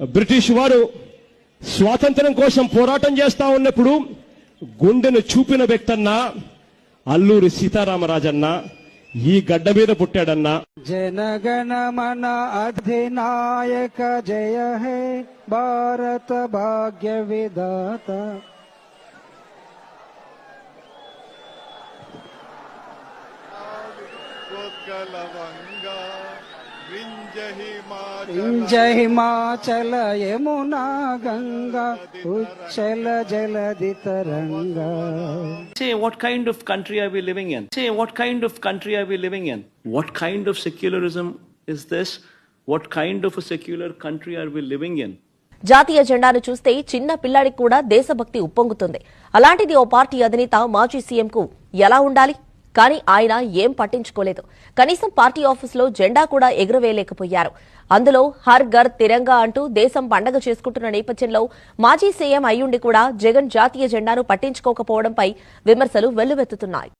British వారు స్వాతంత్రం కోసం పోరాటం చేస్తా ఉన్నప్పుడు గుండెను చూపిన వ్యక్తన్నా అల్లూరి సీతారామరాజన్న ఈ గడ్డ మీద పుట్టాడన్న. జనగణ మన అధినాయక జయ హే భారత భాగ్య విధాత. వింజహిమాచల जय हिमाचल यमुना गंगा उच्चल जलधि तरंगा Say, what kind of country are we living in? Say, what kind of country are we living in? What kind of secularism is this? What kind of a secular country are we living in? జాతీయ జెండాను చూస్తే చిన్న పిల్లాడికి కూడా దేశభక్తి ఉప్పొంగుతుంది అలాంటిది ఓ party అధినేత మాజీ సీఎంకు ఎలా ఉండాలి కానీ ఆయన ఏం పట్టించుకోలేదు. కనీసం పార్టీ ఆఫీసులో జెండా కూడా ఎగురవేయలేకపోయారు. అందులో హర్ ఘర్ తిరంగా అంటూ దేశం పండగ చేసుకుంటున్న నేపథ్యంలో మాజీ సీఎం అయ్యుండి కూడా జగన్ జాతీయ జెండాను పట్టించుకోకపోవడంపై విమర్శలు వెల్లువెత్తుతున్నాయి.